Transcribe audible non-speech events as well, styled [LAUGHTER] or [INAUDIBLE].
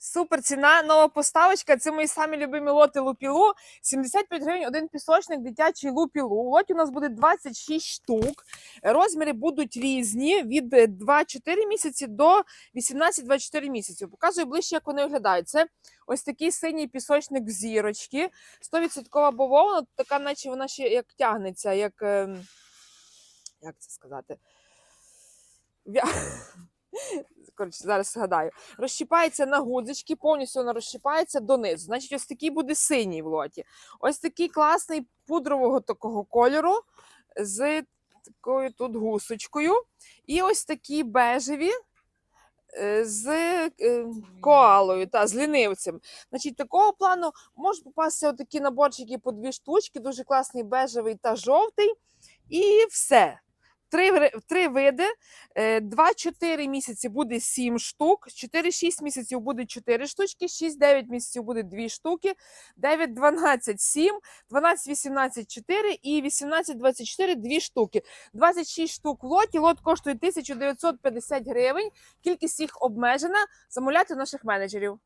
Супер ціна, нова поставочка. Це мої самі любимі лоти лупілу. 75 гривень один пісочник, дитячий лупілу. У лоті у нас буде 26 штук. Розміри будуть різні від е, 2-4 місяці до 18-24 місяці. Показую ближче, як вони виглядають. Це ось такий синій пісочник зірочки. 100% бавовна, така, наче вона ще як тягнеться, як. ем, Як це сказати? [LAUGHS] Коротше, зараз згадаю. Розщіпається на гудзички, повністю вона розщіпається донизу. Значить, ось такий буде синій в лоті. Ось такий класний пудрового такого кольору з такою тут гусочкою. І ось такі бежеві е, з е, коалою та з лінивцем. Значить, такого плану можуть попастися отакі наборчики по дві штучки, дуже класний бежевий та жовтий. І все. Три, три види. Е, 2-4 місяці буде 7 штук, 4-6 місяців буде 4 штучки, 6-9 місяців буде 2 штуки, 9-12 7, 12-18 4 і 18-24 2 штуки. 26 штук в лоті, лот коштує 1950 гривень, кількість їх обмежена. Замовляйте у наших менеджерів.